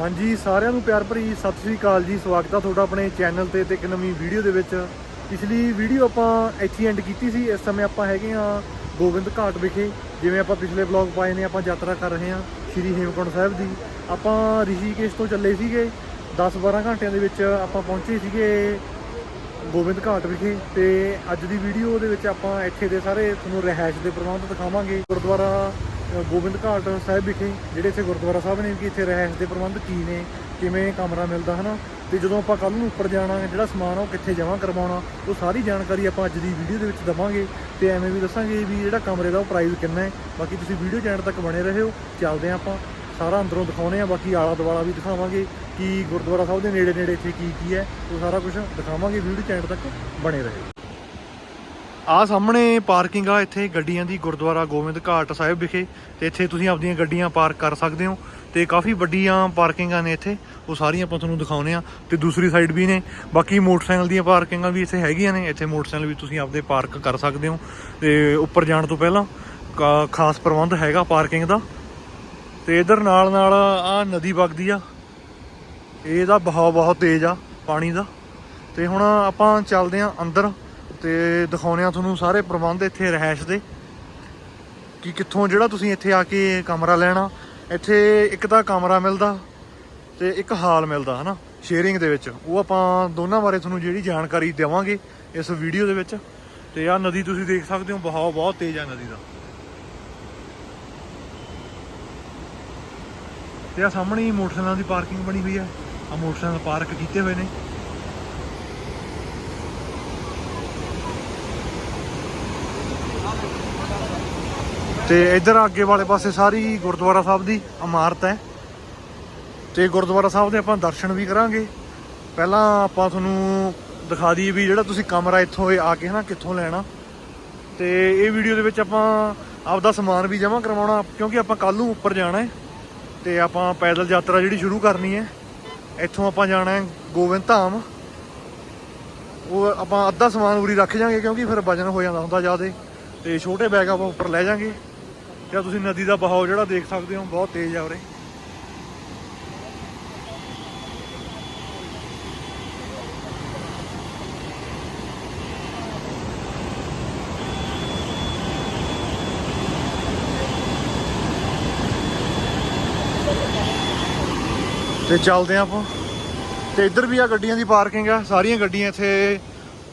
ਹਾਂਜੀ, ਸਾਰਿਆਂ ਨੂੰ ਪਿਆਰ ਭਰੀ ਸਤਿ ਸ੍ਰੀ ਅਕਾਲ ਜੀ। ਸਵਾਗਤ ਆ ਤੁਹਾਡਾ ਆਪਣੇ ਚੈਨਲ ਤੇ ਤੇ ਇੱਕ ਨਵੀਂ ਵੀਡੀਓ ਦੇ ਵਿੱਚ। ਪਿਛਲੀ ਵੀਡੀਓ ਆਪਾਂ ਇੱਥੇ ਐਂਡ ਕੀਤੀ ਸੀ। ਇਸ ਸਮੇਂ ਆਪਾਂ ਹੈਗੇ ਆ ਗੋਬਿੰਦ ਘਾਟ ਵਿਖੇ। ਜਿਵੇਂ ਆਪਾਂ ਪਿਛਲੇ ਵਲੌਗ ਪਾਏ ਨੇ, ਆਪਾਂ ਯਾਤਰਾ ਕਰ ਰਹੇ ਆ ਸ਼੍ਰੀ ਹੇਮਕੁੰਡ ਸਾਹਿਬ ਦੀ। ਆਪਾਂ ਰਿਸ਼ੀਕੇਸ਼ ਤੋਂ ਚੱਲੇ ਸੀਗੇ। 10-12 ਘੰਟਿਆਂ ਦੇ ਵਿੱਚ ਆਪਾਂ ਪਹੁੰਚੇ ਸੀਗੇ ਗੋਬਿੰਦ ਘਾਟ ਵਿਖੇ। ਤੇ ਅੱਜ ਦੀ ਵੀਡੀਓ ਦੇ ਵਿੱਚ ਆਪਾਂ ਇੱਥੇ ਦੇ ਸਾਰੇ ਤੁਹਾਨੂੰ ਰਹਿائش ਦੇ ਪ੍ਰਬੰਧ ਦਿਖਾਵਾਂਗੇ। ਗੁਰਦੁਆਰਾ ਗੋਬਿੰਦ ਘਾਟ ਸਾਹਿਬ ਵਿਖੇ, ਜਿਹੜੇ ਇੱਥੇ ਗੁਰਦੁਆਰਾ ਸਾਹਿਬ ਨੇ ਕਿ ਇੱਥੇ ਰਹਿਸ ਦੇ ਪ੍ਰਬੰਧ ਕੀ ਨੇ, ਕਿਵੇਂ ਕਮਰਾ ਮਿਲਦਾ, ਹਨਾ? ਤੇ ਜਦੋਂ ਆਪਾਂ ਕੱਲ ਨੂੰ ਉੱਪਰ ਜਾਣਾ, ਜਿਹੜਾ ਸਮਾਨ ਉਹ ਕਿੱਥੇ ਜਮ੍ਹਾਂ ਕਰਵਾਉਣਾ, ਉਹ ਸਾਰੀ ਜਾਣਕਾਰੀ ਆਪਾਂ ਅੱਜ ਦੀ ਵੀਡੀਓ ਦੇ ਵਿੱਚ ਦਵਾਂਗੇ ਤੇ ਐਵੇਂ ਵੀ ਦੱਸਾਂਗੇ ਵੀ ਜਿਹੜਾ ਕਮਰੇ ਦਾ ਉਹ ਪ੍ਰਾਈਸ ਕਿੰਨਾ ਹੈ। ਬਾਕੀ ਤੁਸੀਂ ਵੀਡੀਓ ਚੈਨਲ ਤੱਕ ਬਣੇ ਰਹੇ ਹੋ ਚੱਲਦੇ ਹਾਂ ਆਪਾਂ, ਸਾਰਾ ਅੰਦਰੋਂ ਦਿਖਾਉਣੇ ਆ ਬਾਕੀ ਆਲਾ ਦਵਾਲਾ ਵੀ ਦਿਖਾਵਾਂਗੇ ਕਿ ਗੁਰਦੁਆਰਾ ਸਾਹਿਬ ਦੇ ਨੇੜੇ ਨੇੜੇ ਇੱਥੇ ਕੀ ਕੀ ਹੈ, ਉਹ ਸਾਰਾ ਕੁਝ ਦਿਖਾਵਾਂਗੇ, ਵੀਡੀਓ ਚੈਨਲ ਤੱਕ ਬਣੇ ਰਹੋ। ਆ ਸਾਹਮਣੇ ਪਾਰਕਿੰਗ ਆ, ਇੱਥੇ ਗੱਡੀਆਂ ਦੀ ਗੁਰਦੁਆਰਾ ਗੋਬਿੰਦ ਘਾਟ ਸਾਹਿਬ ਵਿਖੇ ਤੇ ਇੱਥੇ ਤੁਸੀਂ ਆਪਦੀਆਂ ਗੱਡੀਆਂ ਪਾਰਕ ਕਰ ਸਕਦੇ ਹੋ ਤੇ ਕਾਫੀ ਵੱਡੀਆਂ ਪਾਰਕਿੰਗਾਂ ਨੇ ਇੱਥੇ, ਉਹ ਸਾਰੀਆਂ ਆਪਾਂ ਤੁਹਾਨੂੰ ਦਿਖਾਉਨੇ ਆ ਤੇ ਦੂਸਰੀ ਸਾਈਡ ਵੀ ਨੇ, ਬਾਕੀ ਮੋਟਰਸਾਈਕਲ ਦੀਆਂ ਪਾਰਕਿੰਗਾਂ ਵੀ ਇੱਥੇ ਹੈਗੀਆਂ ਨੇ, ਇੱਥੇ ਮੋਟਰਸਾਈਕਲ ਵੀ ਤੁਸੀਂ ਆਪਦੇ ਪਾਰਕ ਕਰ ਸਕਦੇ ਹੋ ਤੇ ਉੱਪਰ ਜਾਣ ਤੋਂ ਪਹਿਲਾਂ ਕਾ- ਖਾਸ ਪ੍ਰਬੰਧ ਹੈਗਾ ਪਾਰਕਿੰਗ ਦਾ ਤੇ ਇਧਰ ਨਾਲ ਨਾਲ ਆ ਨਦੀ ਵਗਦੀ ਆ, ਇਹਦਾ ਬਹਾਅ ਬਹੁਤ ਤੇਜ਼ ਆ ਪਾਣੀ ਦਾ ਤੇ ਹੁਣ ਆਪਾਂ ਚੱਲਦੇ ਆਂ ਅੰਦਰ ਤੇ ਦਿਖਾਉਨੇ ਆ ਤੁਹਾਨੂੰ ਸਾਰੇ ਪ੍ਰਬੰਧ ਇੱਥੇ ਰਹਿائش ਦੇ ਕਿ ਕਿੱਥੋਂ ਜਿਹੜਾ ਤੁਸੀਂ ਇੱਥੇ ਆ ਕੇ ਕਮਰਾ ਲੈਣਾ, ਇੱਥੇ ਇੱਕ ਤਾਂ ਕਮਰਾ ਮਿਲਦਾ ਤੇ ਇੱਕ ਹਾਲ ਮਿਲਦਾ, ਹਨਾ? ਸ਼ੇਅਰਿੰਗ ਦੇ ਵਿੱਚ। ਉਹ ਆਪਾਂ ਦੋਨਾਂ ਬਾਰੇ ਤੁਹਾਨੂੰ ਜਿਹੜੀ ਜਾਣਕਾਰੀ ਦੇਵਾਂਗੇ ਇਸ ਵੀਡੀਓ ਦੇ ਵਿੱਚ। ਤੇ ਆ ਨਦੀ ਤੁਸੀਂ ਦੇਖ ਸਕਦੇ ਹੋ ਬਹਾਅ ਬਹੁਤ ਤੇਜ਼ ਆ ਨਦੀ ਦਾ। ਤੇ ਆ ਸਾਹਮਣੇ ਮੋਟਰਸਾਈਕਲਾਂ ਦੀ ਪਾਰਕਿੰਗ ਬਣੀ ਹੋਈ ਹੈ। ਆ ਮੋਟਰਸਾਈਕਲ ਪਾਰਕ ਕੀਤੇ ਹੋਏ ਨੇ। ਤੇ ਇੱਧਰ ਅੱਗੇ ਵਾਲੇ ਪਾਸੇ ਸਾਰੀ ਗੁਰਦੁਆਰਾ ਸਾਹਿਬ ਦੀ ਇਮਾਰਤ ਹੈ। ਤੇ ਗੁਰਦੁਆਰਾ ਸਾਹਿਬ ਦੇ ਆਪਾਂ ਦਰਸ਼ਨ ਵੀ ਕਰਾਂਗੇ। ਪਹਿਲਾਂ ਆਪਾਂ ਤੁਹਾਨੂੰ ਦਿਖਾ ਦਈਏ ਵੀ ਜਿਹੜਾ ਤੁਸੀਂ ਕਮਰਾ ਇੱਥੋਂ ਆ ਕੇ ਹਨਾ ਕਿੱਥੋਂ ਲੈਣਾ। ਤੇ ਇਹ ਵੀਡੀਓ ਦੇ ਵਿੱਚ ਆਪਾਂ ਆਪਦਾ ਸਮਾਨ ਵੀ ਜਮ੍ਹਾਂ ਕਰਵਾਉਣਾ, ਕਿਉਂਕਿ ਆਪਾਂ ਕੱਲ ਨੂੰ ਉੱਪਰ ਜਾਣਾ ਹੈ। ਤੇ ਆਪਾਂ ਪੈਦਲ ਯਾਤਰਾ ਜਿਹੜੀ ਸ਼ੁਰੂ ਕਰਨੀ ਹੈ, ਇੱਥੋਂ ਆਪਾਂ ਜਾਣਾ ਹੈ ਗੋਬਿੰਦ ਧਾਮ। ਉਹ ਆਪਾਂ ਅੱਧਾ ਸਮਾਨ ਉਰੀ ਰੱਖ ਜਾਾਂਗੇ, ਕਿਉਂਕਿ ਫਿਰ ਵਜਨ ਹੋ ਜਾਂਦਾ ਹੁੰਦਾ ਜ਼ਿਆਦਾ। ਤੇ ਛੋਟੇ ਬੈਗ ਆਪਾਂ ਉੱਪਰ ਲੈ ਜਾਾਂਗੇ। ਜਾਂ ਤੁਸੀਂ ਨਦੀ ਦਾ ਬਹਾਅ ਜਿਹੜਾ ਦੇਖ ਸਕਦੇ ਹੋ, ਬਹੁਤ ਤੇਜ਼ ਆ ਉਰੇ। ਤੇ ਚੱਲਦੇ ਆਂ ਆਪਾਂ। ਤੇ ਇੱਧਰ ਵੀ ਆ ਗੱਡੀਆਂ ਦੀ ਪਾਰਕਿੰਗ ਆ, ਸਾਰੀਆਂ ਗੱਡੀਆਂ ਇੱਥੇ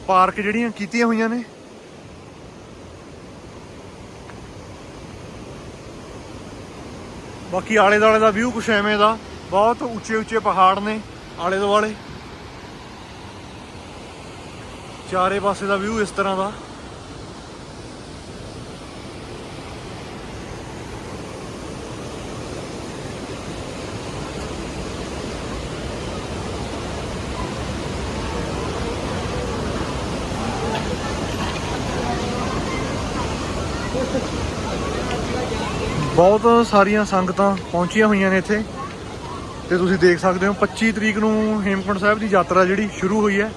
ਪਾਰਕ ਜਿਹੜੀਆਂ ਕੀਤੀਆਂ ਹੋਈਆਂ ਨੇ। ਬਾਕੀ ਆਲੇ ਦੁਆਲੇ ਦਾ ਵਿਊ ਕੁਛ ਐਵੇਂ ਦਾ, ਬਹੁਤ ਉੱਚੇ ਉੱਚੇ ਪਹਾੜ ਨੇ ਆਲੇ ਦੁਆਲੇ। ਚਾਰੇ ਪਾਸੇ ਦਾ ਵਿਊ ਇਸ ਤਰ੍ਹਾਂ ਦਾ। ਬਹੁਤ ਸਾਰੀਆਂ ਸੰਗਤਾਂ ਪਹੁੰਚੀਆਂ ਹੋਈਆਂ ਨੇ ਇੱਥੇ। ਤੇ ਤੁਸੀਂ ਦੇਖ ਸਕਦੇ ਹੋ 25 ਤਰੀਕ ਨੂੰ ਹੇਮਕੁੰਟ ਸਾਹਿਬ ਦੀ ਯਾਤਰਾ ਜਿਹੜੀ ਸ਼ੁਰੂ ਹੋਈ ਹੈ।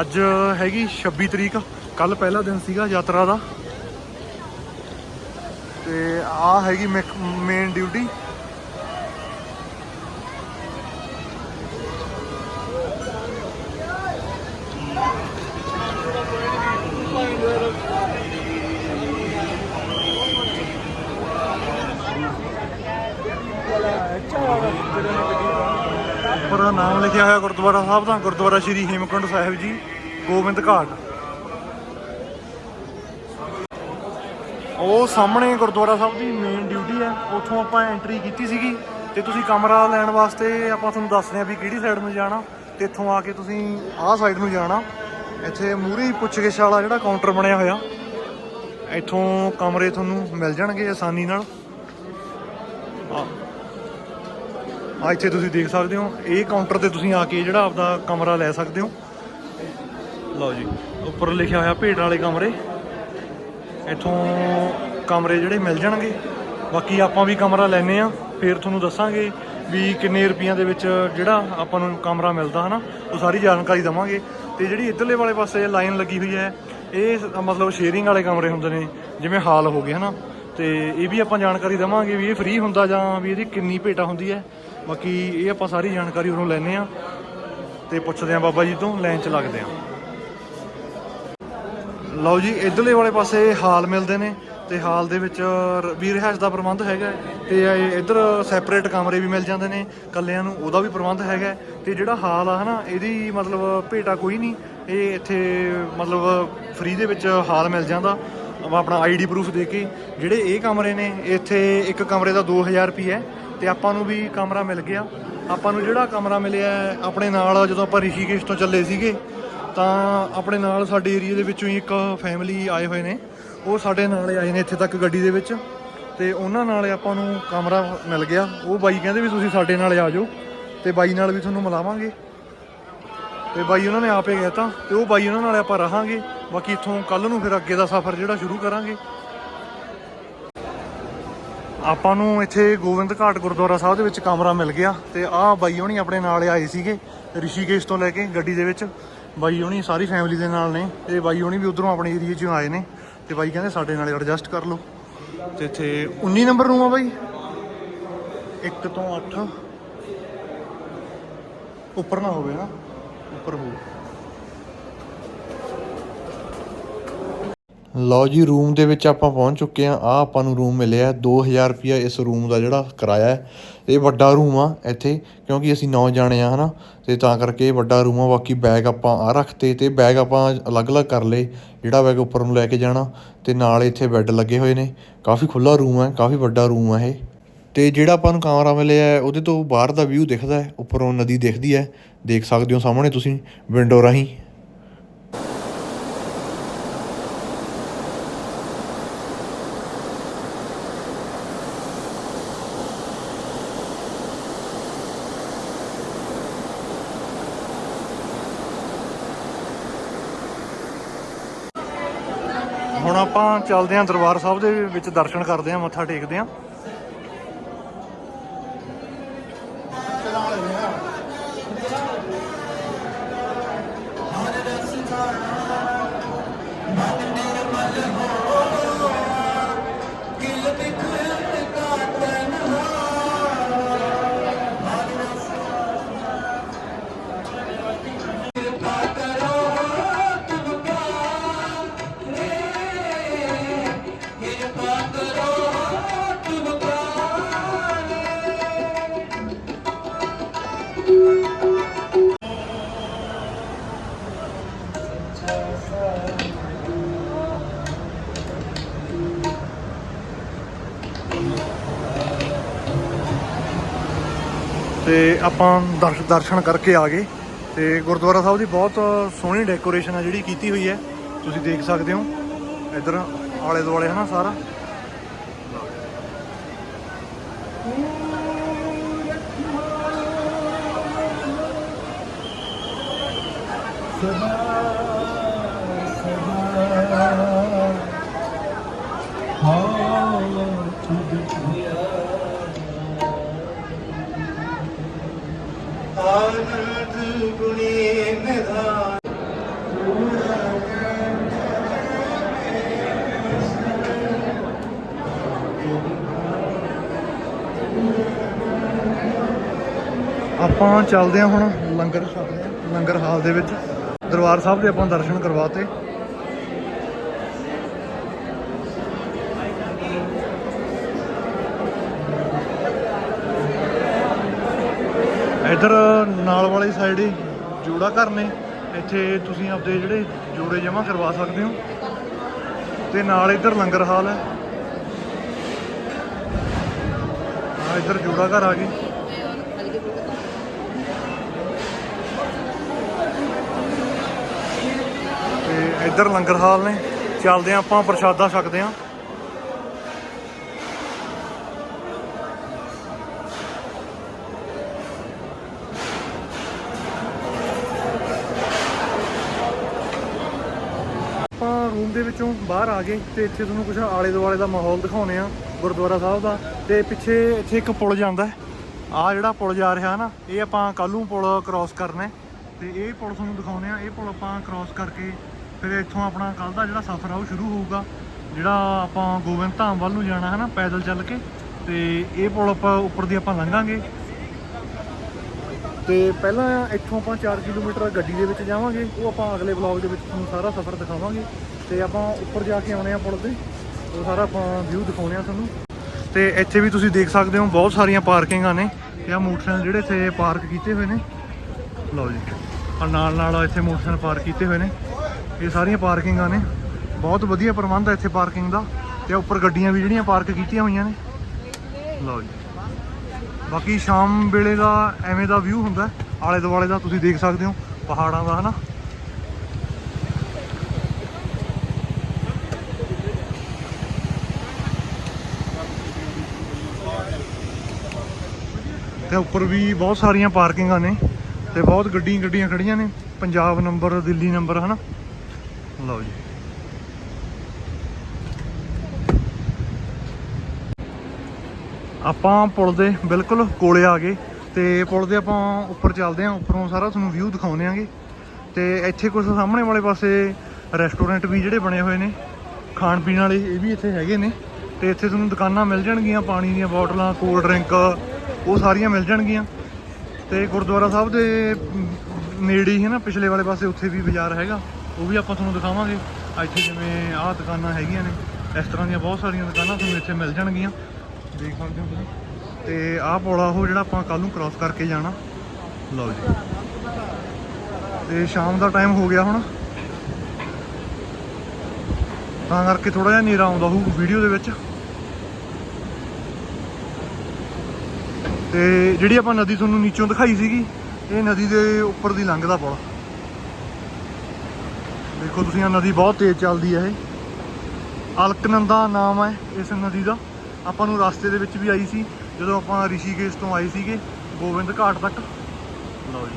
ਅੱਜ ਹੈਗੀ 26 ਤਰੀਕ ਕੱਲ ਪਹਿਲਾ ਦਿਨ ਸੀਗਾ ਯਾਤਰਾ ਦਾ। ਤੇ ਆ ਹੈਗੀ ਮੇਨ ਡਿਊਟੀ ਉੱਪਰ ਹੋਇਆ ਗੁਰਦੁਆਰਾ ਸਾਹਿਬ ਦਾ, ਗੁਰਦੁਆਰਾ ਸ਼੍ਰੀ ਹੇਮਕੁੰਟ ਸਾਹਿਬ ਜੀ, ਗੋਬਿੰਦ ਘਾਟ। ਉਹ ਸਾਹਮਣੇ ਗੁਰਦੁਆਰਾ ਸਾਹਿਬ ਦੀ ਮੇਨ ਡਿਊਟੀ ਹੈ, ਉੱਥੋਂ ਆਪਾਂ ਐਂਟਰੀ ਕੀਤੀ ਸੀਗੀ, ਤੇ ਤੁਸੀਂ ਕਮਰਾ ਲੈਣ ਵਾਸਤੇ ਆਪਾਂ ਤੁਹਾਨੂੰ ਦੱਸਦੇ ਆ ਵੀ ਕਿਹੜੀ ਸਾਈਡ ਨੂੰ ਜਾਣਾ, ਤੇ ਇੱਥੋਂ ਆ ਕੇ ਤੁਸੀਂ ਆਹ ਸਾਈਡ ਨੂੰ ਜਾਣਾ। ਇੱਥੇ ਮੂਹਰੇ ਪੁੱਛਗਿੱਛ ਵਾਲਾ ਜਿਹੜਾ ਕਾਊਂਟਰ ਬਣਿਆ ਹੋਇਆ, ਇੱਥੋਂ ਕਮਰੇ ਤੁਹਾਨੂੰ ਮਿਲ ਜਾਣਗੇ ਆਸਾਨੀ ਨਾਲ। ਆ। ਆ ਇੱਥੇ ਤੁਸੀਂ ਦੇਖ ਸਕਦੇ ਹੋ, ਇਹ ਕਾਊਂਟਰ ਤੇ ਤੁਸੀਂ ਆ ਕੇ ਜਿਹੜਾ ਆਪਦਾ ਕਮਰਾ ਲੈ ਸਕਦੇ ਹੋ। ਲਓ ਜੀ, ਉੱਪਰ ਲਿਖਿਆ ਹੋਇਆ ਭੇਡ ਵਾਲੇ ਕਮਰੇ। ਇੱਥੋਂ ਕਮਰੇ ਜਿਹੜੇ ਮਿਲ ਜਾਣਗੇ। ਬਾਕੀ ਆਪਾਂ ਵੀ ਕਮਰਾ ਲੈਨੇ ਆ ਫਿਰ ਤੁਹਾਨੂੰ ਦੱਸਾਂਗੇ ਵੀ ਕਿੰਨੇ ਰੁਪਈਆਂ ਦੇ ਵਿੱਚ ਜਿਹੜਾ ਆਪਾਂ ਨੂੰ ਕਮਰਾ ਮਿਲਦਾ, ਹਨਾ? ਉਹ ਸਾਰੀ ਜਾਣਕਾਰੀ ਦਵਾਂਗੇ। ਤੇ ਜਿਹੜੀ ਇੱਧਰਲੇ ਵਾਲੇ ਪਾਸੇ ਲਾਈਨ ਲੱਗੀ ਹੋਈ ਹੈ, ਇਹ ਮਤਲਬ ਸ਼ੇਅਰਿੰਗ ਵਾਲੇ ਕਮਰੇ ਹੁੰਦੇ ਨੇ, ਜਿਵੇਂ ਹਾਲ ਹੋ ਗਏ, ਹਨਾ? ਤੇ ਇਹ ਵੀ ਆਪਾਂ ਜਾਣਕਾਰੀ ਦਵਾਂਗੇ ਵੀ ਇਹ ਫ੍ਰੀ ਹੁੰਦਾ ਜਾਂ ਵੀ ਇਹਦੀ ਕਿੰਨੀ ਭੇਟਾ ਹੁੰਦੀ ਹੈ। ਬਾਕੀ ਇਹ ਆਪਾਂ ਸਾਰੀ ਜਾਣਕਾਰੀ ਉਹਨੂੰ ਲੈਣੇ ਆ ਤੇ ਪੁੱਛਦੇ ਆ ਬਾਬਾ ਜੀ ਤੋਂ, ਲਾਈਨ 'ਚ ਲੱਗਦੇ ਆ ਲਓ ਜੀ, ਇਧਰਲੇ ਵਾਲੇ ਪਾਸੇ ਹਾਲ ਮਿਲਦੇ ਨੇ ਤੇ ਹਾਲ ਦੇ ਵਿੱਚ ਵੀ ਰਿਹਾਇਸ਼ ਦਾ ਪ੍ਰਬੰਧ ਹੈਗਾ ਹੈ ਤੇ ਇਧਰ ਸੈਪਰੇਟ ਕਮਰੇ ਵੀ ਮਿਲ ਜਾਂਦੇ ਨੇ ਕੱਲਿਆਂ ਨੂੰ ਉਹਦਾ ਵੀ ਪ੍ਰਬੰਧ ਹੈਗਾ ਹੈ। ਤੇ ਜਿਹੜਾ ਹਾਲ ਆ ਹਨਾ, ਇਹਦੀ ਮਤਲਬ ਭੇਟਾ ਕੋਈ ਨਹੀਂ, ਇਹ ਇੱਥੇ ਮਤਲਬ ਫ੍ਰੀ ਦੇ ਵਿੱਚ ਹਾਲ ਮਿਲ ਜਾਂਦਾ। ਆਪਾਂ ਆਪਣਾ ਆਈਡੀ ਪ੍ਰੂਫ ਦੇ ਕੇ, ਜਿਹੜੇ ਇਹ ਕਮਰੇ ਨੇ, ਇੱਥੇ ਇੱਕ ਕਮਰੇ ਦਾ 2000 ਰੁਪਏ ਹੈ। ਤੇ ਆਪਾਂ ਨੂੰ ਵੀ ਕਮਰਾ ਮਿਲ ਗਿਆ। ਆਪਾਂ ਨੂੰ ਜਿਹੜਾ ਕਮਰਾ ਮਿਲਿਆ ਆਪਣੇ ਨਾਲ ਜਦੋਂ ਆਪਾਂ ਰਿਸ਼ੀਕੇਸ਼ ਤੋਂ ਚੱਲੇ ਸੀਗੇ, ਤਾਂ ਆਪਣੇ ਨਾਲ ਸਾਡੇ ਏਰੀਆ ਦੇ ਵਿੱਚੋਂ ਹੀ ਇੱਕ ਫੈਮਿਲੀ ਆਏ ਹੋਏ ਨੇ। ਉਹ ਸਾਡੇ ਨਾਲ ਆਏ ਨੇ ਇੱਥੇ ਤੱਕ ਗੱਡੀ ਦੇ ਵਿੱਚ। ਤੇ ਉਹਨਾਂ ਨਾਲ ਆਪਾਂ ਨੂੰ ਕਮਰਾ ਮਿਲ ਗਿਆ। ਉਹ ਬਾਈ ਕਹਿੰਦੇ ਵੀ ਤੁਸੀਂ ਸਾਡੇ ਨਾਲ ਆ ਜਾਓ, ਤੇ ਬਾਈ ਨਾਲ ਵੀ ਤੁਹਾਨੂੰ ਮਿਲਾਵਾਂਗੇ। ਤੇ ਬਾਈ ਉਹਨਾਂ ਨੇ ਆਪੇ ਕਹਿਤਾ, ਤੇ ਉਹ ਬਾਈ ਉਹਨਾਂ ਨਾਲ ਆਪਾਂ ਰਹਾਂਗੇ। ਬਾਕੀ ਇੱਥੋਂ ਕੱਲ ਨੂੰ ਫਿਰ ਅੱਗੇ ਦਾ ਸਫ਼ਰ ਜਿਹੜਾ ਸ਼ੁਰੂ ਕਰਾਂਗੇ। ਆਪਾਂ ਨੂੰ ਇੱਥੇ ਗੋਬਿੰਦ ਘਾਟ ਗੁਰਦੁਆਰਾ ਸਾਹਿਬ ਦੇ ਵਿੱਚ ਕਮਰਾ ਮਿਲ ਗਿਆ ਤੇ ਆਹ ਬਾਈ ਹੋਣੀ ਆਪਣੇ ਨਾਲ ਆਏ ਸੀਗੇ, ਰਿਸ਼ੀਕੇਸ਼ ਤੋਂ ਲੈ ਕੇ ਗੱਡੀ ਦੇ ਵਿੱਚ। ਬਾਈ ਹੋਣੀ ਸਾਰੀ ਫੈਮਿਲੀ ਦੇ ਨਾਲ ਨੇ ਤੇ ਬਾਈ ਹੋਣੀ ਵੀ ਉਧਰੋਂ ਆਪਣੇ ਏਰੀਆ 'ਚੋਂ ਆਏ ਨੇ ਤੇ ਬਾਈ ਕਹਿੰਦੇ ਸਾਡੇ ਨਾਲ ਐਡਜਸਟ ਕਰ ਲਓ। ਤੇ ਇੱਥੇ 19 ਨੰਬਰ ਰੂਮ ਆ ਬਾਈ। 1 ਤੋਂ 8 ਉੱਪਰ ਨਾ ਹੋਵੇ ਨਾ, ਉੱਪਰ ਹੋਵੇ ਲਓ ਜੀ ਰੂਮ ਦੇ ਵਿੱਚ ਆਪਾਂ ਪਹੁੰਚ ਚੁੱਕੇ ਆ ਆ ਆਪਾਂ ਨੂੰ ਰੂਮ ਮਿਲਿਆ 2000 ਰੁਪਿਆ ਇਸ ਰੂਮ ਦਾ ਜਿਹੜਾ ਕਿਰਾਇਆ ਹੈ। ਇਹ ਵੱਡਾ ਰੂਮ ਆ ਇੱਥੇ, ਕਿਉਂਕਿ ਅਸੀਂ ਨੌ ਜਾਣੇ ਆ, ਹਨਾ? ਤੇ ਤਾਂ ਕਰਕੇ ਇਹ ਵੱਡਾ ਰੂਮ ਆ। ਬਾਕੀ ਬੈਗ ਆਪਾਂ ਆ ਰੱਖਤੇ ਤੇ ਬੈਗ ਆਪਾਂ ਅਲੱਗ-ਅਲੱਗ ਕਰ ਲਏ। ਜਿਹੜਾ ਬੈਗ ਉੱਪਰ ਨੂੰ ਲੈ ਕੇ ਜਾਣਾ, ਤੇ ਨਾਲ ਇੱਥੇ ਬੈੱਡ ਲੱਗੇ ਹੋਏ ਨੇ। ਕਾਫੀ ਖੁੱਲਾ ਰੂਮ ਹੈ ਕਾਫੀ ਵੱਡਾ ਰੂਮ ਆ ਇਹ। ਤੇ ਜਿਹੜਾ ਆਪਾਂ ਨੂੰ ਕਮਰਾ ਮਿਲਿਆ ਉਹਦੇ ਤੋਂ ਬਾਹਰ ਦਾ ਵਿਊ ਦਿਖਦਾ ਹੈ। ਉੱਪਰੋਂ ਨਦੀ ਦਿਖਦੀ ਹੈ। ਦੇਖ ਸਕਦੇ ਹੋ ਸਾਹਮਣੇ ਤੁਸੀਂ ਵਿੰਡੋ ਰਾਹੀਂ। ਹੁਣ ਆਪਾਂ ਚੱਲਦੇ ਆਂ ਦਰਬਾਰ ਸਾਹਿਬ ਦੇ ਵਿੱਚ ਦਰਸ਼ਨ ਕਰਦੇ ਆਂ ਮੱਥਾ ਟੇਕਦੇ ਆਂ ਤੇ ਆਪਾਂ ਦਰ- ਦਰਸ਼ਨ ਕਰਕੇ ਆ ਗਏ ਤੇ ਗੁਰਦੁਆਰਾ ਸਾਹਿਬ ਦੀ ਬਹੁਤ ਸੋਹਣੀ ਡੈਕੋਰੇਸ਼ਨ ਆ ਜਿਹੜੀ ਕੀਤੀ ਹੋਈ ਹੈ। ਤੁਸੀਂ ਦੇਖ ਸਕਦੇ ਹੋ। ਇੱਧਰ ਆਲੇ ਦੁਆਲੇ ਹਨਾ ਸਾਰਾ। ਆਪਾਂ ਚੱਲਦੇ ਹਾਂ ਹੁਣ ਲੰਗਰ ਛਕਦੇ ਹਾਂ ਲੰਗਰ ਹਾਲ ਦੇ ਵਿੱਚ ਦਰਬਾਰ ਸਾਹਿਬ ਦੇ ਆਪਾਂ ਦਰਸ਼ਨ ਕਰਵਾਤੇ। ਇਧਰ ਨਾਲ ਵਾਲੀ ਸਾਈਡ ਹੀ ਜੋੜਾ ਘਰ ਨੇ। ਇੱਥੇ ਤੁਸੀਂ ਆਪਦੇ ਜਿਹੜੇ ਜੋੜੇ ਜਮ੍ਹਾਂ ਕਰਵਾ ਸਕਦੇ ਹੋ। ਤੇ ਨਾਲ ਇਧਰ ਲੰਗਰ ਹਾਲ ਹੈ। ਆ ਇਧਰ ਜੋੜਾ ਘਰ ਆ ਗਏ ਤੇ ਇੱਧਰ ਲੰਗਰ ਹਾਲ ਨੇ। ਚੱਲਦੇ ਹਾਂ ਆਪਾਂ ਪ੍ਰਸ਼ਾਦਾ ਛਕਦੇ ਹਾਂ। ਰੂਮ ਦੇ ਵਿੱਚੋਂ ਬਾਹਰ ਆ ਗਏ ਤੇ ਇੱਥੇ ਤੁਹਾਨੂੰ ਕੁਝ ਆਲੇ ਦੁਆਲੇ ਦਾ ਮਾਹੌਲ ਦਿਖਾਉਨੇ ਆ, ਗੁਰਦੁਆਰਾ ਸਾਹਿਬ ਦਾ। ਤੇ ਪਿੱਛੇ ਇੱਥੇ ਇੱਕ ਪੁਲ ਜਾਂਦਾ ਹੈ। ਆ ਜਿਹੜਾ ਪੁਲ ਜਾ ਰਿਹਾ ਨਾ, ਇਹ ਆਪਾਂ ਕੱਲ੍ਹ ਨੂੰ ਪੁਲ ਕ੍ਰਾਸ ਕਰਨਾ ਹੈ। ਤੇ ਇਹ ਪੁਲ ਤੁਹਾਨੂੰ ਦਿਖਾਉਨੇ ਆ, ਇਹ ਪੁਲ ਆਪਾਂ ਕ੍ਰਾਸ ਕਰਕੇ ਫਿਰ ਇੱਥੋਂ ਆਪਣਾ ਕੱਲ ਦਾ ਜਿਹੜਾ ਸਫ਼ਰ ਆ ਉਹ ਸ਼ੁਰੂ ਹੋਊਗਾ। ਜਿਹੜਾ ਆਪਾਂ ਗੋਬਿੰਦ ਧਾਮ ਵੱਲ ਨੂੰ ਜਾਣਾ ਹੈ ਨਾ, ਪੈਦਲ ਚੱਲ ਕੇ, ਤੇ ਇਹ ਪੁਲ ਆਪਾਂ ਉੱਪਰ ਦੀ ਆਪਾਂ ਲੰਘਾਂਗੇ। ਤੇ ਪਹਿਲਾਂ ਇੱਥੋਂ ਆਪਾਂ 4 ਕਿਲੋਮੀਟਰ ਗੱਡੀ ਦੇ ਵਿੱਚ ਜਾਵਾਂਗੇ, ਉਹ ਆਪਾਂ ਅਗਲੇ ਵਲੌਗ ਦੇ ਵਿੱਚ ਤੁਹਾਨੂੰ ਸਾਰਾ ਸਫ਼ਰ ਦਿਖਾਵਾਂਗੇ ਤੇ ਆਪਾਂ ਉੱਪਰ ਜਾ ਕੇ ਆਉਣੇ ਆ ਪੁਲ ਤੇ, ਉਹ ਸਾਰਾ ਆਪਾਂ ਵਿਊ ਦਿਖਾਉਣੇ ਆ ਤੁਹਾਨੂੰ। ਤੇ ਇੱਥੇ ਵੀ ਤੁਸੀਂ ਦੇਖ ਸਕਦੇ ਹੋ ਬਹੁਤ ਸਾਰੀਆਂ ਪਾਰਕਿੰਗਾਂ ਨੇ ਤੇ ਆ ਮੋਟਰਸਾਈਕਲ ਜਿਹੜੇ ਇੱਥੇ ਪਾਰਕ ਕੀਤੇ ਹੋਏ ਨੇ। ਲਓ ਜੀ ਆ ਨਾਲ ਨਾਲ ਇੱਥੇ ਮੋਟਰਸਾਈਕਲ ਪਾਰਕ ਕੀਤੇ ਹੋਏ ਨੇ। ਇਹ ਸਾਰੀਆਂ ਪਾਰਕਿੰਗਾਂ ਨੇ। ਬਹੁਤ ਵਧੀਆ ਪ੍ਰਬੰਧ ਹੈ ਇੱਥੇ ਪਾਰਕਿੰਗ ਦਾ ਤੇ ਉੱਪਰ ਗੱਡੀਆਂ ਵੀ ਜਿਹੜੀਆਂ ਪਾਰਕ ਕੀਤੀਆਂ ਹੋਈਆਂ ਨੇ। ਲਓ ਜੀ। ਬਾਕੀ ਸ਼ਾਮ ਵੇਲੇ ਦਾ ਐਵੇਂ ਦਾ ਵਿਊ ਹੁੰਦਾ ਆਲੇ ਦੁਆਲੇ ਦਾ ਤੁਸੀਂ ਦੇਖ ਸਕਦੇ ਹੋ, ਪਹਾੜਾਂ ਦਾ, ਹਨਾ? ਤੇ ਉੱਪਰ ਵੀ ਬਹੁਤ ਸਾਰੀਆਂ ਪਾਰਕਿੰਗਾਂ ਨੇ ਤੇ ਬਹੁਤ ਗੱਡੀਆਂ ਗੱਡੀਆਂ ਖੜੀਆਂ ਨੇ। ਪੰਜਾਬ ਨੰਬਰ, ਦਿੱਲੀ ਨੰਬਰ, ਹਨਾ? ਲਓ ਜੀ। ਆਪਾਂ ਪੁਲ ਦੇ ਬਿਲਕੁਲ ਕੋਲੇ ਆ ਗਏ ਤੇ ਪੁਲ ਦੇ ਆਪਾਂ ਉੱਪਰ ਚੱਲਦੇ ਆਂ ਉੱਪਰੋਂ ਸਾਰਾ ਤੁਹਾਨੂੰ ਵਿਊ ਦਿਖਾਉਂਦੇ ਆਂਗੇ ਤੇ ਇੱਥੇ ਕੁਝ ਸਾਹਮਣੇ ਵਾਲੇ ਪਾਸੇ ਰੈਸਟੋਰੈਂਟ ਵੀ ਜਿਹੜੇ ਬਣੇ ਹੋਏ ਨੇ, ਖਾਣ ਪੀਣ ਵਾਲੇ ਇਹ ਵੀ ਇੱਥੇ ਹੈਗੇ ਨੇ। ਤੇ ਇੱਥੇ ਤੁਹਾਨੂੰ ਦੁਕਾਨਾਂ ਮਿਲ ਜਾਣਗੀਆਂ, ਪਾਣੀ ਦੀਆਂ ਬੋਟਲਾਂ ਕੋਲਡ ਡਰਿੰਕ ਉਹ ਸਾਰੀਆਂ ਮਿਲ ਜਾਣਗੀਆਂ। ਤੇ ਗੁਰਦੁਆਰਾ ਸਾਹਿਬ ਦੇ ਨੇੜੇ ਹੀ ਹੈ ਨਾ, ਪਿਛਲੇ ਵਾਲੇ ਪਾਸੇ ਉੱਥੇ ਵੀ ਬਾਜ਼ਾਰ ਹੈਗਾ, ਉਹ ਵੀ ਆਪਾਂ ਤੁਹਾਨੂੰ ਦਿਖਾਵਾਂਗੇ। ਇੱਥੇ ਜਿਵੇਂ ਆਹ ਦੁਕਾਨਾਂ ਹੈਗੀਆਂ ਨੇ, ਇਸ ਤਰ੍ਹਾਂ ਦੀਆਂ ਬਹੁਤ ਸਾਰੀਆਂ ਦੁਕਾਨਾਂ ਤੁਹਾਨੂੰ ਇੱਥੇ ਮਿਲ ਜਾਣਗੀਆਂ। ਦੇਖ ਸਕਦੇ ਹੋ ਤੁਸੀਂ। ਤੇ ਆਹ ਪੁਲ ਉਹ ਜਿਹੜਾ ਆਪਾਂ ਕੱਲ ਨੂੰ ਕ੍ਰਾਸ ਕਰਕੇ ਜਾਣਾ। ਲਓ ਜੀ। ਤੇ ਸ਼ਾਮ ਦਾ ਟਾਈਮ ਹੋ ਗਿਆ ਹੁਣ। ਤਾਂ ਕਰਕੇ ਥੋੜਾ ਜਿਹਾ ਹਨੇਰਾ ਆਉਂਦਾ ਹੋਊ ਵੀਡੀਓ ਦੇ ਵਿੱਚ। ਤੇ ਜਿਹੜੀ ਆਪਾਂ ਨਦੀ ਤੁਹਾਨੂੰ ਨੀਚੋਂ ਦਿਖਾਈ ਸੀਗੀ, ਇਹ ਨਦੀ ਦੇ ਉੱਪਰ ਦੀ ਲੰਘਦਾ ਪੁਲ ਦੇਖੋ ਤੁਸੀਂ ਆ ਨਦੀ ਬਹੁਤ ਤੇਜ਼ ਚੱਲਦੀ ਹੈ ਇਹ। ਅਲਕਨੰਦਾ ਨਾਮ ਹੈ ਇਸ ਨਦੀ ਦਾ। ਆਪਾਂ ਨੂੰ ਰਸਤੇ ਦੇ ਵਿੱਚ ਵੀ ਆਈ ਸੀ, ਜਦੋਂ ਆਪਾਂ ਰਿਸ਼ੀਕੇਸ਼ ਤੋਂ ਆਏ ਸੀਗੇ, ਗੋਬਿੰਦ ਘਾਟ ਤੱਕ। ਲਓ ਜੀ।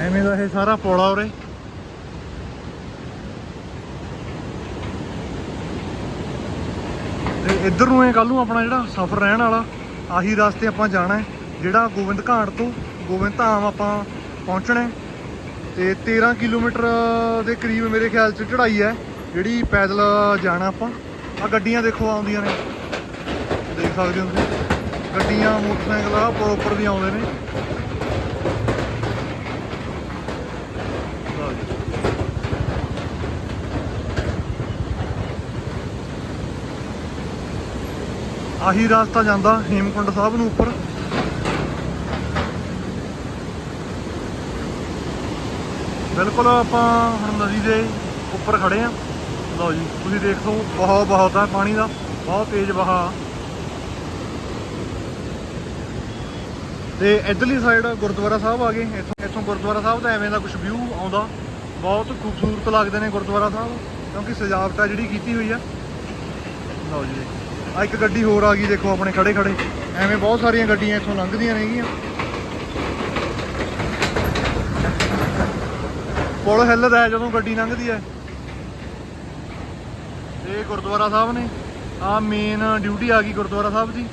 ਐਵੇਂ ਦਾ ਇਹ ਸਾਰਾ ਪੌੜਾ ਉਰੇ। ਤੇ ਇੱਧਰ ਨੂੰ ਇਹ ਕੱਲ ਨੂੰ ਆਪਣਾ ਜਿਹੜਾ ਸਫ਼ਰ ਰਹਿਣ ਵਾਲਾ, ਆਹੀ ਰਸਤੇ ਆਪਾਂ ਜਾਣਾ ਹੈ, ਜਿਹੜਾ ਗੋਬਿੰਦ ਘਾਟ ਤੋਂ ਗੋਬਿੰਦ ਧਾਮ ਆਪਾਂ ਪਹੁੰਚਣਾ ਹੈ। ਤੇ 13 ਕਿਲੋਮੀਟਰ ਦੇ ਕਰੀਬ ਮੇਰੇ ਖਿਆਲ 'ਚ ਚੜ੍ਹਾਈ ਹੈ, ਜਿਹੜੀ ਪੈਦਲ ਜਾਣਾ ਆਪਾਂ। ਆ ਗੱਡੀਆਂ ਦੇਖੋ ਆਉਂਦੀਆਂ ਨੇ। ਦੇਖ ਸਕਦੇ ਹੋ ਤੁਸੀਂ। ਗੱਡੀਆਂ, ਮੋਟਰਸਾਈਕਲ ਆ ਪ੍ਰੋਪਰ ਵੀ ਆਉਂਦੇ ਨੇ। ਆਹੀ ਰਸਤਾ ਜਾਂਦਾ ਹੇਮਕੁੰਡ ਸਾਹਿਬ ਨੂੰ ਉੱਪਰ। ਬਿਲਕੁਲ ਆਪਾਂ ਹੁਣ ਨਦੀ ਦੇ ਉੱਪਰ ਖੜੇ ਆ। ਲਓ ਜੀ, ਤੁਸੀਂ ਦੇਖੋ ਬਹੁਤ ਬਹੁਤ ਆ ਪਾਣੀ ਦਾ, ਬਹੁਤ ਤੇਜ਼ ਵਹਾਅ। ਤੇ ਇਧਰਲੀ ਸਾਈਡ ਗੁਰਦੁਆਰਾ ਸਾਹਿਬ ਆ ਗਏ। ਇੱਥੋਂ ਇੱਥੋਂ ਗੁਰਦੁਆਰਾ ਸਾਹਿਬ ਦਾ ਐਵੇਂ ਦਾ ਕੁਝ ਵਿਊ ਆਉਂਦਾ। ਬਹੁਤ ਖੂਬਸੂਰਤ ਲੱਗਦੇ ਨੇ ਗੁਰਦੁਆਰਾ ਸਾਹਿਬ, ਕਿਉਂਕਿ ਸਜਾਵਟ ਆ ਜਿਹੜੀ ਕੀਤੀ ਹੋਈ ਆ। ਲਓ ਜੀ, ਆ ਇੱਕ ਗੱਡੀ ਹੋਰ ਆ ਗਈ, ਦੇਖੋ ਆਪਣੇ ਖੜੇ ਖੜੇ ਐਵੇਂ ਬਹੁਤ ਸਾਰੀਆਂ ਗੱਡੀਆਂ ਇੱਥੋਂ ਲੰਘਦੀਆਂ ਨੇਗੀਆਂ ਪੁਲ ਹਿੱਲਦਾ ਹੈ ਜਦੋਂ ਗੱਡੀ ਲੰਘਦੀ ਹੈ। ਇਹ ਗੁਰਦੁਆਰਾ ਸਾਹਿਬ ਨੇ। ਆ ਮੇਨ ਡਿਊਟੀ ਆ ਗਈ ਗੁਰਦੁਆਰਾ ਸਾਹਿਬ ਦੀ।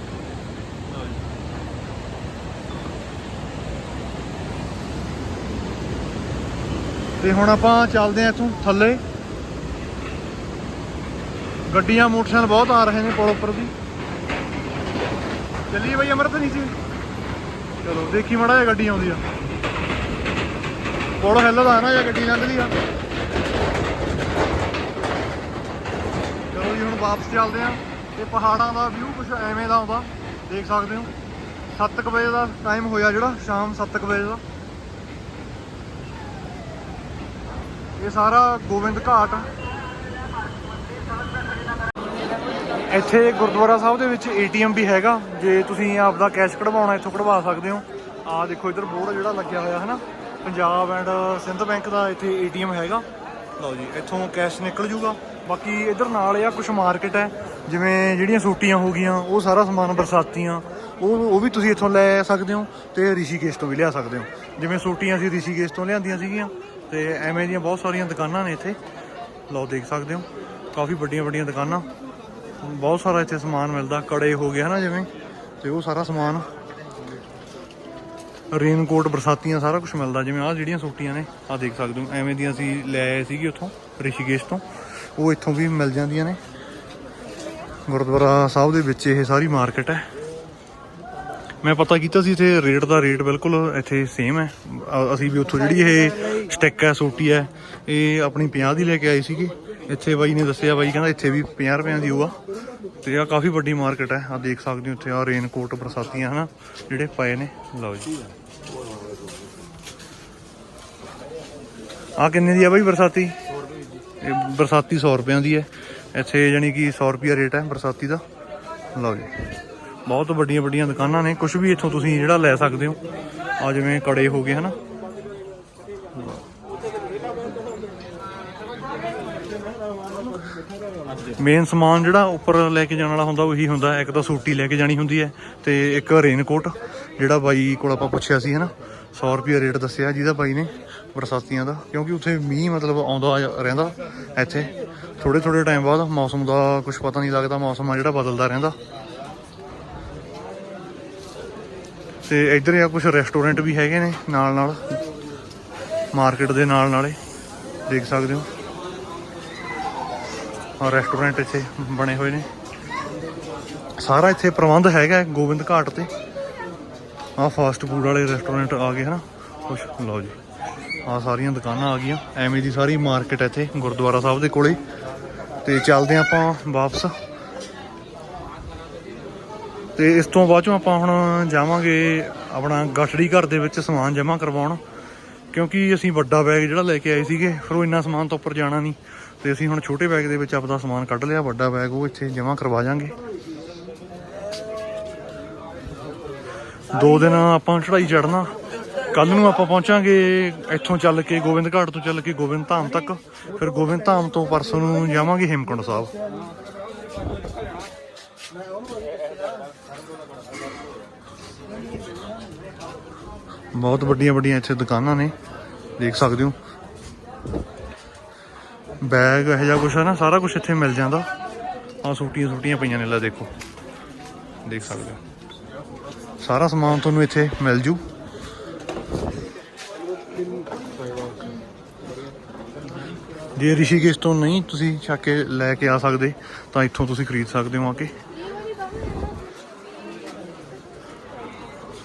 ਤੇ ਹੁਣ ਆਪਾਂ ਚੱਲਦੇ ਆ ਇੱਥੋਂ ਥੱਲੇ। ਗੱਡੀਆਂ, ਮੋਟਰਸਾਈਕਲ ਬਹੁਤ ਆ ਰਹੇ ਨੇ ਪੁਲ ਉੱਪਰ ਦੀ ਚੱਲੀਏ ਬਈ ਅਮਰਤ ਨਹੀਂ ਸੀ ਚਲੋ, ਦੇਖੀ ਮੜਾ ਜਿਹਾ ਗੱਡੀ ਆਉਂਦੀ ਆ। ਪੁਲ ਹਿੱਲਦਾ ਨਾ ਜਾਂ ਗੱਡੀ ਲੰਘਦੀ ਆ। ਚਲੋ ਜੀ, ਹੁਣ ਵਾਪਸ ਚੱਲਦੇ ਆ। ਤੇ ਪਹਾੜਾਂ ਦਾ ਵਿਊ ਕੁਝ ਐਵੇਂ ਦਾ ਆਉਂਦਾ ਦੇਖ ਸਕਦੇ ਹੋ। 7 ਵਜੇ ਦਾ ਟਾਈਮ ਹੋਇਆ ਜਿਹੜਾ, ਸ਼ਾਮ 7 ਵਜੇ ਦਾ। ਇਹ ਸਾਰਾ ਗੋਬਿੰਦ ਘਾਟ। ਇੱਥੇ ਗੁਰਦੁਆਰਾ ਸਾਹਿਬ ਦੇ ਵਿੱਚ ਏਟੀਐਮ ਵੀ ਹੈਗਾ। ਜੇ ਤੁਸੀਂ ਆਪਦਾ ਕੈਸ਼ ਕਢਵਾਉਣਾ, ਇੱਥੋਂ ਕਢਵਾ ਸਕਦੇ ਹੋ। ਆਹ ਦੇਖੋ, ਇੱਧਰ ਬੋਰਡ ਜਿਹੜਾ ਲੱਗਿਆ ਹੋਇਆ ਹੈ ਨਾ ਪੰਜਾਬ ਐਂਡ ਸਿੰਧ ਬੈਂਕ ਦਾ ਇੱਥੇ ਏਟੀਐਮ ਹੈਗਾ। ਲਓ ਜੀ, ਇੱਥੋਂ ਕੈਸ਼ ਨਿਕਲ ਜੂਗਾ। ਬਾਕੀ ਇੱਧਰ ਨਾਲ ਆ ਕੁਝ ਮਾਰਕੀਟ ਹੈ, ਜਿਵੇਂ ਜਿਹੜੀਆਂ ਸੂਟੀਆਂ ਹੋ ਗਈਆਂ, ਉਹ ਸਾਰਾ ਸਮਾਨ ਬਰਸਾਤੀਆਂ, ਉਹ ਉਹ ਵੀ ਤੁਸੀਂ ਇੱਥੋਂ ਲੈ ਸਕਦੇ ਹੋ ਤੇ ਰਿਸ਼ੀਕੇਸ਼ ਤੋਂ ਵੀ ਲਿਆ ਸਕਦੇ ਹੋ। ਜਿਵੇਂ ਸੂਟੀਆਂ ਅਸੀਂ ਰਿਸ਼ੀਕੇਸ਼ ਤੋਂ ਲਿਆਂਦੀਆਂ ਸੀਗੀਆਂ ਤੇ ਐਵੇਂ ਦੀਆਂ ਬਹੁਤ ਸਾਰੀਆਂ ਦੁਕਾਨਾਂ ਨੇ ਇੱਥੇ। ਲਓ, ਦੇਖ ਸਕਦੇ ਹੋ, ਕਾਫੀ ਵੱਡੀਆਂ ਵੱਡੀਆਂ ਦੁਕਾਨਾਂ। ਬਹੁਤ ਸਾਰਾ ਇੱਥੇ ਸਮਾਨ ਮਿਲਦਾ, ਕੜੇ ਹੋ ਗਿਆ ਨਾ ਜਿਵੇਂ, ਤੇ ਉਹ ਸਾਰਾ ਸਮਾਨ ਰੇਨਕੋਟ, ਬਰਸਾਤੀਆਂ ਸਾਰਾ ਕੁਝ ਮਿਲਦਾ, ਜਿਵੇਂ ਆਹ ਜਿਹੜੀਆਂ ਸੂਟੀਆਂ ਨੇ, ਆਹ ਦੇਖ ਸਕਦੇ ਹੋ। ਐਵੇਂ ਦੀਆਂ ਅਸੀਂ ਲੈ ਆਏ ਸੀਗੇ ਉੱਥੋਂ, ਰਿਸ਼ੀਕੇਸ਼ ਤੋਂ। ਉਹ ਇੱਥੋਂ ਵੀ ਮਿਲ ਜਾਂਦੀਆਂ ਨੇ। ਗੁਰਦੁਆਰਾ ਸਾਹਿਬ ਦੇ ਵਿੱਚ ਇਹ ਸਾਰੀ ਮਾਰਕੀਟ ਹੈ। ਮੈਂ ਪਤਾ ਕੀਤਾ ਸੀ ਇੱਥੇ ਰੇਟ ਦਾ ਰੇਟ ਬਿਲਕੁਲ ਇੱਥੇ ਸੇਮ ਹੈ। ਅ- ਅਸੀਂ ਵੀ ਉੱਥੋਂ ਜਿਹੜੀ ਇਹ ਸਟਿੱਕ ਹੈ, ਸੋਟੀ ਹੈ, ਇਹ ਆਪਣੀ 50 ਦੀ ਲੈ ਕੇ ਆਏ ਸੀਗੇ। ਇੱਥੇ ਬਾਈ ਨੇ ਦੱਸਿਆ, ਬਾਈ ਕਹਿੰਦਾ ਇੱਥੇ ਵੀ 50 ਰੁਪਏ ਦੀ ਹੋਊਗਾ। ਤੇ ਆ ਕਾਫੀ ਵੱਡੀ ਮਾਰਕੀਟ ਹੈ। ਆ ਦੇਖ ਸਕਦੇ ਹੋ ਇੱਥੇ ਆ ਰੇਨਕੋਟ ਬਰਸਾਤੀਆਂ, ਹਨਾ, ਜਿਹੜੇ ਪਏ ਨੇ। ਲਓ ਜੀ। ਆ ਕਿੰਨੇ ਦੀ ਆ ਬਾਈ ਬਰਸਾਤੀ? ਇਹ ਬਰਸਾਤੀ 100 ਰੁਪਿਆਂ ਦੀ ਹੈ। ਇੱਥੇ ਯਾਨੀ ਕਿ 100 ਰੁਪਿਆ ਰੇਟ ਹੈ ਬਰਸਾਤੀ ਦਾ। ਲਓ ਜੀ। ਬਹੁਤ ਵੱਡੀਆਂ ਵੱਡੀਆਂ ਦੁਕਾਨਾਂ ਨੇ। ਕੁਝ ਵੀ ਇੱਥੋਂ ਤੁਸੀਂ ਜਿਹੜਾ ਲੈ ਸਕਦੇ ਹੋ। ਆ ਜਿਵੇਂ ਕੜੇ ਹੋ ਗਏ, ਹਨਾ। ਮੇਨ ਸਮਾਨ ਜਿਹੜਾ ਉੱਪਰ ਲੈ ਕੇ ਜਾਣ ਵਾਲਾ ਹੁੰਦਾ ਉਹੀ ਹੁੰਦਾ, ਇੱਕ ਤਾਂ ਸੂਟੀ ਲੈ ਕੇ ਜਾਣੀ ਹੁੰਦੀ ਹੈ ਤੇ ਇੱਕ ਰੇਨਕੋਟ ਜਿਹੜਾ ਬਾਈ ਕੋਲ ਆਪਾਂ ਪੁੱਛਿਆ ਸੀ, ਹਨਾ? 100 ਰੁਪਏ ਰੇਟ ਦੱਸਿਆ ਜਿਹਦਾ ਬਾਈ ਨੇ ਬਰਸਾਤੀਆਂ ਦਾ, ਕਿਉਂਕਿ ਉੱਥੇ ਮੀਂਹ ਮਤਲਬ ਆਉਂਦਾ ਰਹਿੰਦਾ ਇੱਥੇ। ਥੋੜੇ ਥੋੜੇ ਟਾਈਮ ਬਾਅਦ ਮੌਸਮ ਦਾ ਕੁਝ ਪਤਾ ਨਹੀਂ ਲੱਗਦਾ, ਮੌਸਮ ਆ ਜਿਹੜਾ ਬਦਲਦਾ ਰਹਿੰਦਾ। ਤੇ ਇੱਧਰ ਆ ਕੁਝ ਰੈਸਟੋਰੈਂਟ ਵੀ ਹੈਗੇ ਨੇ ਨਾਲ ਨਾਲ ਮਾਰਕੀਟ ਦੇ ਨਾਲ ਨਾਲੇ ਦੇਖ ਸਕਦੇ ਹੋ। ਆ ਰੈਸਟੋਰੈਂਟ ਇੱਥੇ ਬਣੇ ਹੋਏ ਨੇ। ਸਾਰਾ ਇੱਥੇ ਪ੍ਰਬੰਧ ਹੈਗਾ ਗੋਬਿੰਦ ਘਾਟ ਤੇ। ਆ ਫਾਸਟ ਫੂਡ ਵਾਲੇ ਰੈਸਟੋਰੈਂਟ ਆ ਗਏ, ਹਨਾ? ਕੁਛ ਲਓ ਜੀ। ਆ ਸਾਰੀਆਂ ਦੁਕਾਨਾਂ ਆ ਗਈਆਂ। ਐਵੇਂ ਦੀ ਸਾਰੀ ਮਾਰਕੀਟ ਇੱਥੇ, ਗੁਰਦੁਆਰਾ ਸਾਹਿਬ ਦੇ ਕੋਲੇ। ਤੇ ਚੱਲਦੇ ਹਾਂ ਆਪਾਂ ਵਾਪਸ। ਤੇ ਇਸ ਤੋਂ ਬਾਅਦ ਚੋਂ ਆਪਾਂ ਹੁਣ ਜਾਵਾਂਗੇ ਆਪਣਾ ਗਠੜੀ ਘਰ ਦੇ ਵਿੱਚ ਸਮਾਨ ਜਮ੍ਹਾਂ ਕਰਵਾਉਣ। ਕਿਉਂਕਿ ਅਸੀਂ ਵੱਡਾ ਬੈਗ ਜਿਹੜਾ ਲੈ ਕੇ ਆਏ ਸੀਗੇ, ਫਿਰ ਉਹ ਇੰਨਾ ਸਮਾਨ ਤੋਂ ਉੱਪਰ ਜਾਣਾ ਨਹੀਂ। ਤੇ ਅਸੀਂ ਹੁਣ ਛੋਟੇ ਬੈਗ ਦੇ ਵਿੱਚ ਆਪਦਾ ਸਮਾਨ ਕੱਢ ਲਿਆ, ਵੱਡਾ ਬੈਗ ਉਹ ਇੱਥੇ ਜਮ੍ਹਾਂ ਕਰਵਾ ਜਾਾਂਗੇ। ਦੋ ਦਿਨ ਆਪਾਂ ਚੜਾਈ ਚੜਨਾ ਕੱਲ ਨੂੰ ਆਪਾਂ ਪਹੁੰਚਾਂਗੇ ਇੱਥੋਂ ਚੱਲ ਕੇ ਗੋਬਿੰਦ ਘਾਟ ਤੋਂ ਚੱਲ ਕੇ ਗੋਬਿੰਦ ਧਾਮ ਤੱਕ। ਫਿਰ ਗੋਬਿੰਦ ਧਾਮ ਤੋਂ ਪਰਸੋਂ ਨੂੰ ਜਾਵਾਂਗੇ ਹੇਮਕੁੰਡ ਸਾਹਿਬ। ਬਹੁਤ ਵੱਡੀਆਂ ਵੱਡੀਆਂ ਇੱਥੇ ਦੁਕਾਨਾਂ ਨੇ। ਦੇਖ ਸਕਦੇ ਹੋ। ਬੈਗ ਇਹੋ ਜਿਹਾ ਕੁਛ ਹੈ ਨਾ, ਸਾਰਾ ਕੁਝ ਇੱਥੇ ਮਿਲ ਜਾਂਦਾ। ਆ ਸੂਟੀਆਂ ਸੂਟੀਆਂ ਪਈਆਂ ਨੇ, ਲੈ ਦੇਖੋ। ਦੇਖ ਸਕਦੇ ਹੋ। ਸਾਰਾ ਸਮਾਨ ਤੁਹਾਨੂੰ ਇੱਥੇ ਮਿਲ ਜੂ। ਜੇ ਰਿਸ਼ੀਕੇਸ਼ ਤੋਂ ਨਹੀਂ ਤੁਸੀਂ ਚੱਕ ਕੇ ਲੈ ਕੇ ਆ ਸਕਦੇ, ਤਾਂ ਇੱਥੋਂ ਤੁਸੀਂ ਖਰੀਦ ਸਕਦੇ ਹੋ ਆ ਕੇ।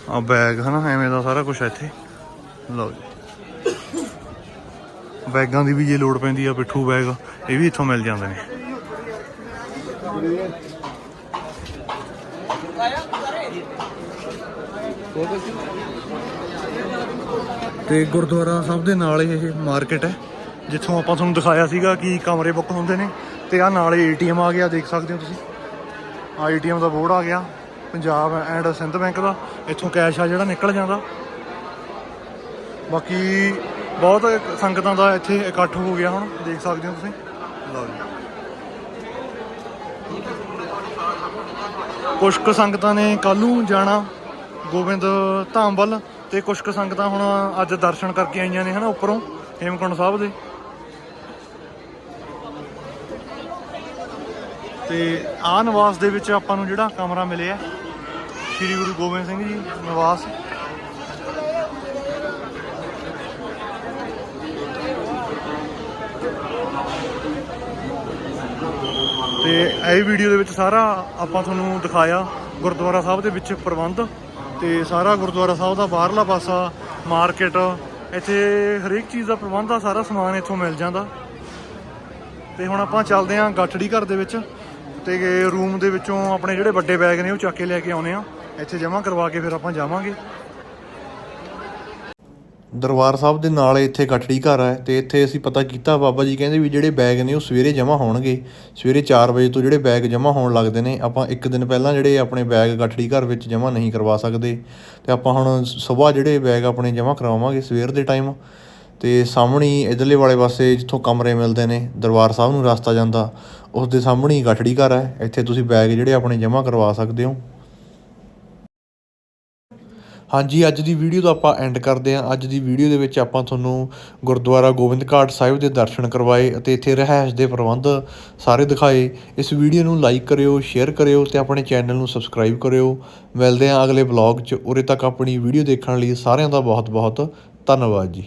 ਆ ਬੈਗ ਹਨਾ, ਐਵੇਂ ਦਾ ਸਾਰਾ ਕੁਝ ਇੱਥੇ। ਲਓ ਜੀ। ਬੈਗਾਂ ਦੀ ਵੀ ਜੇ ਲੋੜ ਪੈਂਦੀ ਆ, ਪਿੱਠੂ ਬੈਗ, ਇਹ ਵੀ ਇੱਥੋਂ ਮਿਲ ਜਾਂਦੇ ਨੇ। ਤੇ ਗੁਰਦੁਆਰਾ ਸਾਹਿਬ ਦੇ ਨਾਲ ਹੀ ਇਹ ਮਾਰਕੀਟ ਹੈ, ਜਿੱਥੋਂ ਆਪਾਂ ਤੁਹਾਨੂੰ ਦਿਖਾਇਆ ਸੀਗਾ ਕਿ ਕਮਰੇ ਬੁੱਕ ਹੁੰਦੇ ਨੇ, ਤੇ ਆ ਨਾਲ ਏਟੀਐਮ ਆ ਗਿਆ, ਦੇਖ ਸਕਦੇ ਹੋ ਤੁਸੀਂ। ਆ ਏਟੀਐਮ ਦਾ ਬੋਰਡ ਆ ਗਿਆ, ਪੰਜਾਬ ਐਂਡ ਸਿੰਧ ਬੈਂਕ ਦਾ, ਇੱਥੋਂ ਕੈਸ਼ ਆ ਜਿਹੜਾ ਨਿਕਲ ਜਾਂਦਾ। ਬਾਕੀ ਬਹੁਤ ਸੰਗਤਾਂ ਦਾ ਇੱਥੇ ਇਕੱਠ ਹੋ ਗਿਆ ਹੁਣ ਦੇਖ ਸਕਦੇ ਹੋ ਤੁਸੀਂ। ਲਓ ਜੀ। ਕੁਝ ਕੁ ਸੰਗਤਾਂ ਨੇ ਕੱਲ ਨੂੰ ਜਾਣਾ ਗੋਬਿੰਦ ਧਾਮ ਵੱਲ ਤੇ ਕੁਝ ਕੁ ਸੰਗਤਾਂ ਹੁਣ ਅੱਜ ਦਰਸ਼ਨ ਕਰਕੇ ਆਈਆਂ ਨੇ ਹਨਾ ਉੱਪਰੋਂ ਹੇਮਕੁੰਡ ਸਾਹਿਬ ਦੇ। ਤੇ ਆ ਨਿਵਾਸ ਦੇ ਵਿੱਚ ਆਪਾਂ ਨੂੰ ਜਿਹੜਾ ਕਮਰਾ ਮਿਲਿਆ ਸ੍ਰੀ ਗੁਰੂ ਗੋਬਿੰਦ ਸਿੰਘ ਜੀ ਨਿਵਾਸ। ਤੇ ਇਹ ਵੀਡੀਓ ਦੇ ਵਿੱਚ ਸਾਰਾ ਆਪਾਂ ਤੁਹਾਨੂੰ ਦਿਖਾਇਆ ਗੁਰਦੁਆਰਾ ਸਾਹਿਬ ਦੇ ਵਿੱਚ ਪ੍ਰਬੰਧ ਤੇ ਸਾਰਾ ਗੁਰਦੁਆਰਾ ਸਾਹਿਬ ਦਾ ਬਾਹਰਲਾ ਪਾਸਾ ਮਾਰਕੀਟ ਇੱਥੇ ਹਰੇਕ ਚੀਜ਼ ਦਾ ਪ੍ਰਬੰਧ ਆ, ਸਾਰਾ ਸਮਾਨ ਇੱਥੋਂ ਮਿਲ ਜਾਂਦਾ। ਤੇ ਹੁਣ ਆਪਾਂ ਚੱਲਦੇ ਆਂ ਗੱਠੜੀ ਘਰ ਦੇ ਵਿੱਚ ਤੇ ਰੂਮ ਦੇ ਵਿੱਚੋਂ ਆਪਣੇ ਜਿਹੜੇ ਵੱਡੇ ਬੈਗ ਨੇ ਉਹ ਚੱਕ ਕੇ ਲੈ ਕੇ ਆਉਨੇ ਆ ਇੱਥੇ ਜਮ੍ਹਾਂ ਕਰਵਾ ਕੇ ਫਿਰ ਆਪਾਂ ਜਾਵਾਂਗੇ। ਦਰਬਾਰ ਸਾਹਿਬ ਦੇ ਨਾਲ ਇੱਥੇ ਗੱਠੜੀ ਘਰ ਹੈ ਤੇ ਇੱਥੇ ਅਸੀਂ ਪਤਾ ਕੀਤਾ ਬਾਬਾ ਜੀ ਕਹਿੰਦੇ ਵੀ ਜਿਹੜੇ ਬੈਗ ਨੇ ਉਹ ਸਵੇਰੇ ਜਮ੍ਹਾਂ ਹੋਣਗੇ। ਸਵੇਰੇ 4 ਵਜੇ ਤੋਂ ਜਿਹੜੇ ਬੈਗ ਜਮ੍ਹਾਂ ਹੋਣ ਲੱਗਦੇ ਨੇ, ਆਪਾਂ ਇੱਕ ਦਿਨ ਪਹਿਲਾਂ ਜਿਹੜੇ ਆਪਣੇ ਬੈਗ ਗੱਠੜੀ ਘਰ ਵਿੱਚ ਜਮ੍ਹਾਂ ਨਹੀਂ ਕਰਵਾ ਸਕਦੇ। ਤੇ ਆਪਾਂ ਹੁਣ ਸਵੇਰ ਜਿਹੜੇ ਬੈਗ ਆਪਣੇ ਜਮ੍ਹਾਂ ਕਰਵਾਵਾਂਗੇ ਸਵੇਰ ਦੇ ਟਾਈਮ ਤੇ ਸਾਹਮਣੇ ਹੀ ਇਧਰਲੇ ਵਾਲੇ ਪਾਸੇ ਜਿੱਥੋਂ ਕਮਰੇ ਮਿਲਦੇ ਨੇ, ਦਰਬਾਰ ਸਾਹਿਬ ਨੂੰ ਰਸਤਾ ਜਾਂਦਾ, ਉਸ ਦੇ ਸਾਹਮਣੇ ਹੀ ਗੱਠੜੀ ਘਰ ਹੈ। ਇੱਥੇ ਤੁਸੀਂ ਬੈਗ ਜਿਹੜੇ ਆਪਣੇ ਜਮ੍ਹਾਂ ਕਰਵਾ ਸਕਦੇ ਹੋ। ਹਾਂਜੀ, ਅੱਜ ਦੀ ਵੀਡੀਓ ਤੋਂ ਆਪਾਂ ਐਂਡ ਕਰਦੇ ਹਾਂ। ਅੱਜ ਦੀ ਵੀਡੀਓ ਦੇ ਵਿੱਚ ਆਪਾਂ ਤੁਹਾਨੂੰ ਗੁਰਦੁਆਰਾ ਗੋਬਿੰਦ ਘਾਟ ਸਾਹਿਬ ਦੇ ਦਰਸ਼ਨ ਕਰਵਾਏ ਅਤੇ ਇੱਥੇ ਰਹਿائش ਦੇ ਪ੍ਰਬੰਧ ਸਾਰੇ ਦਿਖਾਏ। ਇਸ ਵੀਡੀਓ ਨੂੰ ਲਾਈਕ ਕਰਿਓ ਸ਼ੇਅਰ ਕਰਿਓ ਤੇ ਆਪਣੇ ਚੈਨਲ ਨੂੰ ਸਬਸਕ੍ਰਾਈਬ ਕਰਿਓ। ਮਿਲਦੇ ਹਾਂ ਅਗਲੇ ਵਲੌਗ 'ਚ। ਉਰੇ ਤੱਕ ਆਪਣੀ ਵੀਡੀਓ ਦੇਖਣ ਲਈ ਸਾਰਿਆਂ ਦਾ ਬਹੁਤ ਬਹੁਤ ਧੰਨਵਾਦ ਜੀ।